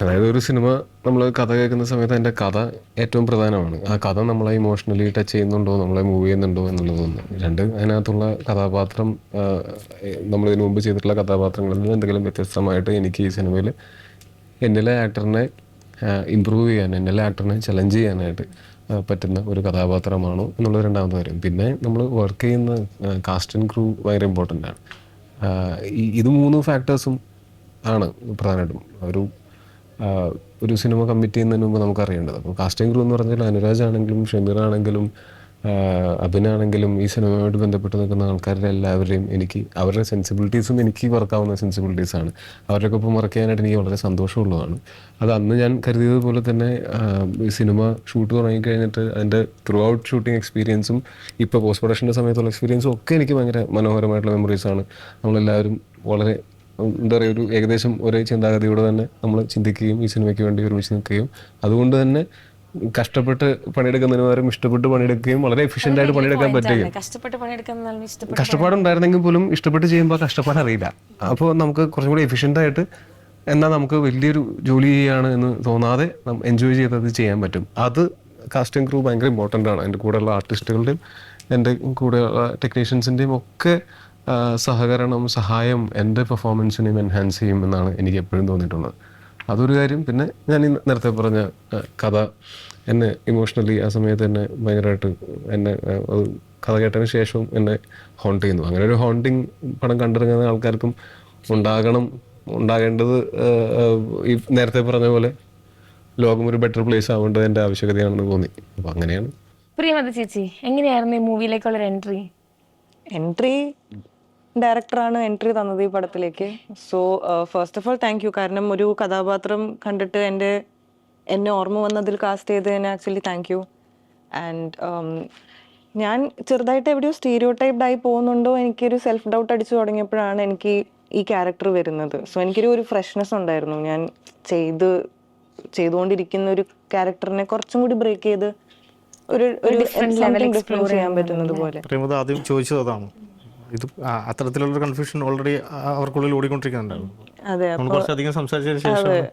അതായത് ഒരു സിനിമ നമ്മൾ കഥ കേൾക്കുന്ന സമയത്ത് അതിന്റെ കഥ ഏറ്റവും പ്രധാനമാണ്. ആ കഥ നമ്മളെ ഇമോഷണലി ടച്ച് ചെയ്യുന്നുണ്ടോ നമ്മളെ മൂവ് ചെയ്യുന്നുണ്ടോ എന്നുള്ളതൊന്ന് രണ്ട് അതിനകത്തുള്ള കഥാപാത്രം നമ്മൾ ഇതിനു മുമ്പ് ചെയ്തിട്ടുള്ള കഥാപാത്രങ്ങളിൽ നിന്ന് എന്തെങ്കിലും വ്യത്യസ്തമായിട്ട് എനിക്ക് ഈ സിനിമയിൽ എന്നിലെ ആക്ടറിനെ ഇമ്പ്രൂവ് ചെയ്യാൻ എന്നിലെ ആക്ടറിനെ ചലഞ്ച് ചെയ്യാനായിട്ട് പറ്റുന്ന ഒരു കഥാപാത്രമാണോ എന്നുള്ളത് രണ്ടാമത്തെ കാര്യം. പിന്നെ നമ്മൾ വർക്ക് ചെയ്യുന്ന കാസ്റ്റ് ആൻഡ് ക്രൂ ഭയങ്കര ഇമ്പോർട്ടന്റ് ആണ്. ഇത് മൂന്ന് ഫാക്ടേഴ്സും ആണ് പ്രധാനമായിട്ടും. ഒരു ഒരു സിനിമ കമ്മിറ്റ് ചെയ്യുന്നതിന് മുമ്പ് നമുക്ക് അറിയേണ്ടത് അപ്പോൾ കാസ്റ്റിംഗ് ക്രൂ എന്ന് പറഞ്ഞാൽ അനുരാജ് ആണെങ്കിലും ഷമീർ ആണെങ്കിലും അഭിനാണെങ്കിലും ഈ സിനിമയുമായിട്ട് ബന്ധപ്പെട്ട് നിൽക്കുന്ന ആൾക്കാരുടെ എല്ലാവരെയും എനിക്ക് അവരുടെ സെൻസിബിലിറ്റീസും എനിക്ക് വർക്കാവുന്ന സെൻസിബിലിറ്റീസാണ് അവരുടെയൊക്കെ അവരുടെ ഒപ്പം വർക്ക് ചെയ്യാനായിട്ട് എനിക്ക് വളരെ സന്തോഷമുള്ളതാണ്. അത് അന്ന് ഞാൻ കരുതിയത് പോലെ തന്നെ ഈ സിനിമ ഷൂട്ട് തുടങ്ങിക്കഴിഞ്ഞിട്ട് അതിന്റെ ത്രൂ ഔട്ട് ഷൂട്ടിംഗ് എക്സ്പീരിയൻസും ഇപ്പോൾ പോസ്റ്റ് പ്രൊഡക്ഷന്റെ സമയത്തുള്ള എക്സ്പീരിയൻസും ഒക്കെ എനിക്ക് ഭയങ്കര മനോഹരമായിട്ടുള്ള മെമ്മറീസാണ് നമ്മളെല്ലാവരും വളരെ എന്താ പറയുക ഒരു ഏകദേശം ഒരേ ചിന്താഗതിയോടെ തന്നെ നമ്മൾ ചിന്തിക്കുകയും ഈ സിനിമയ്ക്ക് വേണ്ടി ഒരുമിച്ച് നിൽക്കുകയും. അതുകൊണ്ട് തന്നെ കഷ്ടപ്പെട്ട് പണിയെടുക്കുന്നതിന് പകരം ഇഷ്ടപ്പെട്ട് പണിയെടുക്കുകയും വളരെ എഫിഷ്യന്റ് ആയിട്ട് പണിയെടുക്കാൻ പറ്റുകയും. കഷ്ടപ്പാടുണ്ടായിരുന്നെങ്കിൽ പോലും ഇഷ്ടപ്പെട്ട് ചെയ്യുമ്പോൾ കഷ്ടപ്പാട് അറിയില്ല. അപ്പോൾ നമുക്ക് കുറച്ചും കൂടി എഫിഷ്യന്റ് ആയിട്ട് എന്നാൽ നമുക്ക് വലിയൊരു ജോലി ചെയ്യാണ് എന്ന് തോന്നാതെ എൻജോയ് ചെയ്തത് ചെയ്യാൻ പറ്റും. അത് കാസ്റ്റിംഗ് ക്രൂ ഭയങ്കര ഇമ്പോർട്ടന്റ് ആണ്. എന്റെ കൂടെയുള്ള ആർട്ടിസ്റ്റുകളുടെയും എന്റെ കൂടെയുള്ള ടെക്നീഷ്യൻസിന്റെയും ഒക്കെ സഹകരണം സഹായം എന്റെ പെർഫോമൻസിനെയും എൻഹാൻസ് ചെയ്യും എന്നാണ് എനിക്ക് എപ്പോഴും തോന്നിയിട്ടുള്ളത്. അതൊരു കാര്യം. പിന്നെ ഞാൻ ഈ നേരത്തെ പറഞ്ഞ കഥ എന്നെ ഇമോഷണലി ആ സമയത്ത് എന്നെ ഭയങ്കരമായിട്ട് എന്നെ കഥ കേട്ടതിന് ശേഷവും എന്നെ ഹോണ്ട് ചെയ്യുന്നു. അങ്ങനെ ഒരു ഹോണ്ടിങ് പടം കണ്ടിറങ്ങുന്ന ആൾക്കാർക്കും ഉണ്ടാകണം ഉണ്ടാകേണ്ടത് ഈ നേരത്തെ പറഞ്ഞ പോലെ ലോകം ഒരു ബെറ്റർ പ്ലേസ് ആവേണ്ടത് എന്റെ ആവശ്യകതയാണെന്ന് തോന്നി. അപ്പം അങ്ങനെയാണ്. പ്രിയമത ചേച്ചി എങ്ങനെയായിരുന്നു ഈ മൂവിയിലേക്കുള്ളൊരു എൻട്രി എൻട്രി ഡയറക്ടറാണ് എൻട്രി തന്നത് ഈ പടത്തിലേക്ക്. So first of all thank you കാരണം ഒരു കഥാപാത്രം കണ്ടിട്ട് എന്റെ എന്നെ ഓർമ്മ വന്നതിൽ കാസ്റ്റ് ചെയ്തതിന് ആക്ച്വലി താങ്ക് യു ആൻഡ് ഞാൻ ചെറുതായിട്ട് എവിടെയോ സ്റ്റീരിയോ ടൈപ്ഡ് ആയി പോകുന്നുണ്ടോ എനിക്കൊരു സെൽഫ് ഡൗട്ട് അടിച്ചു തുടങ്ങിയപ്പോഴാണ് എനിക്ക് ഈ ക്യാരക്ടർ വരുന്നത്. സോ എനിക്കൊരു ഒരു ഫ്രഷ്നെസ് ഉണ്ടായിരുന്നു. ഞാൻ ചെയ്ത് ചെയ്തുകൊണ്ടിരിക്കുന്ന ഒരു ക്യാരക്ടറിനെ കുറച്ചും കൂടി ബ്രേക്ക് ചെയ്ത് ഒരു ഒരു ലെവൽ എക്സ്പ്ലോർ ചെയ്യാൻ പറ്റുന്നത് പോലെ. ആദ്യം ചോദിച്ചത് അതാണ്. ഇത് അത്തരത്തിലുള്ള കൺഫ്യൂഷൻ ഓൾറെഡി അവർക്കുള്ളിൽ ഓടിക്കൊണ്ടിരിക്കുന്നുണ്ടായിരുന്നു അതെ കുറച്ചധികം സംസാരിച്ചതിന് ശേഷം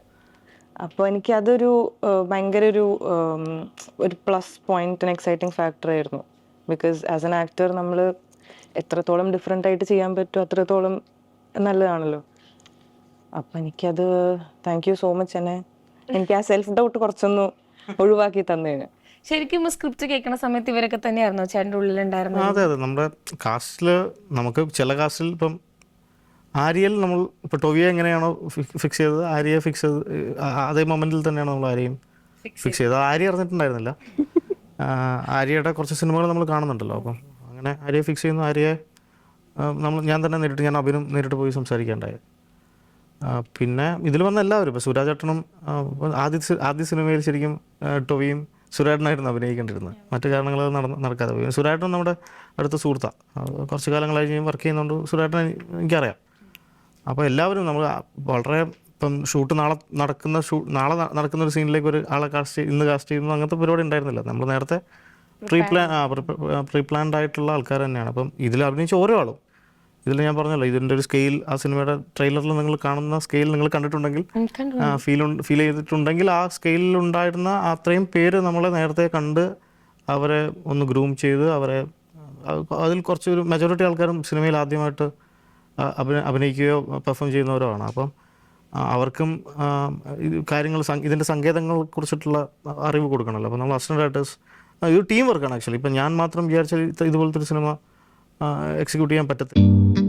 അപ്പോൾ എനിക്ക് അതൊരു ഭയങ്കര ഒരു ഒരു പ്ലസ് പോയിന്റ് എക്സൈറ്റിംഗ് ഫാക്ടർ ആയിരുന്നു. ബിക്കോസ് ആസ് എൻ ആക്ടർ നമ്മൾ എത്രത്തോളം ഡിഫറെന്റ് ആയിട്ട് ചെയ്യാൻ പറ്റുമോ അത്രത്തോളം നല്ലതാണല്ലോ. അപ്പം എനിക്കത് താങ്ക് യു സോ മച്ച് എന്നെ. എനിക്ക് ആ സെൽഫ് ഡൗട്ട് കുറച്ചൊന്ന് ഒഴിവാക്കി തന്നേന്. ശരിക്കും സ്ക്രിപ്റ്റ് കേൾക്കുന്ന സമയത്ത് ഇവരൊക്കെ തന്നെയായിരുന്നു? ചേട്ടന്റെ ഉള്ളിൽ ഉണ്ടായിരുന്നു അതെ അതെ. നമ്മുടെ കാസ്റ്റിൽ നമുക്ക് ചില കാസ്റ്റിൽ ഇപ്പം ആര്യയിൽ നമ്മൾ ഇപ്പോൾ ടൊവിയെ എങ്ങനെയാണോ ഫിക്സ് ചെയ്തത്? ആര്യയെ ഫിക്സ് ചെയ്ത് അതേ മൊമെന്റിൽ തന്നെയാണ് നമ്മൾ ആര്യയും ഫിക്സ് ചെയ്തത്. ആര്യ അറിഞ്ഞിട്ടുണ്ടായിരുന്നില്ല. ആര്യയുടെ കുറച്ച് സിനിമകൾ നമ്മൾ കാണുന്നുണ്ടല്ലോ. അപ്പം അങ്ങനെ ആര്യയെ ഫിക്സ് ചെയ്യുന്നു. ആര്യയെ നമ്മൾ ഞാൻ തന്നെ നേരിട്ട് ഞാൻ അഭിനും നേരിട്ട് പോയി സംസാരിക്കേണ്ടായത് പിന്നെ ഇതിൽ വന്ന എല്ലാവരും ഇപ്പോൾ സുരാജേട്ടനും ആദ്യ ആദ്യ സിനിമയിൽ ശരിക്കും ടൊവിയും സുരേട്ടനായിരുന്നു അഭിനയിക്കേണ്ടിരുന്നത് മറ്റു കാരണങ്ങൾ നടന്ന് നടക്കാതെ പോയി. സുരേട്ടൻ നമ്മുടെ അടുത്ത സുഹൃത്താണ് കുറച്ച് കാലങ്ങളായി ഞാൻ വർക്ക് ചെയ്യുന്നുണ്ട് സുരേട്ടൻ എനിക്കറിയാം. അപ്പോൾ എല്ലാവരും നമ്മൾ വളരെ ഇപ്പം ഷൂട്ട് നാളെ നടക്കുന്ന ഷൂ നാളെ നടക്കുന്ന ഒരു സീനിലേക്ക് ഒരു ആളെ കാസ്റ്റ് ഇന്ന് കാസ്റ്റ് ചെയ്യുന്നു. അങ്ങനത്തെ പരിപാടി ഉണ്ടായിരുന്നില്ല. നമ്മൾ നേരത്തെ പ്രീ പ്ലാൻ ആ പ്രീ പ്ലാൻഡ് ആയിട്ടുള്ള ആൾക്കാർ തന്നെയാണ്. അപ്പം ഇതിൽ അഭിനയിച്ച ഓരോ ആളും ഇതിൽ ഞാൻ പറഞ്ഞല്ലോ ഇതിന്റെ ഒരു സ്കെയിൽ ആ സിനിമയുടെ ട്രെയിലറിൽ നിങ്ങൾ കാണുന്ന സ്കെയിൽ നിങ്ങൾ കണ്ടിട്ടുണ്ടെങ്കിൽ ഫീൽ ഫീൽ ചെയ്തിട്ടുണ്ടെങ്കിൽ ആ സ്കെയിലിൽ ഉണ്ടായിരുന്ന അത്രയും പേര് നമ്മളെ നേരത്തെ കണ്ട് അവരെ ഒന്ന് ഗ്രൂം ചെയ്ത് അവരെ അതിൽ കുറച്ച് ഒരു മെജോറിറ്റി ആൾക്കാരും സിനിമയിൽ ആദ്യമായിട്ട് അഭിന അഭിനയിക്കുകയോ പെർഫോം ചെയ്യുന്നവരോ ആണ് അപ്പം അവർക്കും കാര്യങ്ങൾ ഇതിന്റെ സങ്കേതങ്ങളെ കുറിച്ചിട്ടുള്ള അറിവ് കൊടുക്കണമല്ലോ അപ്പോൾ നമ്മൾ അസിസ്റ്റന്റ് ഡയറക്ടേഴ്സ് ഇത് ടീം വർക്കാണ് ആക്ച്വലി ഇപ്പം ഞാൻ മാത്രം വിചാരിച്ചാൽ ഇത് ഇതുപോലത്തെ ഒരു സിനിമ എക്സിക്യൂട്ട് ചെയ്യാൻ പറ്റത്തില്ല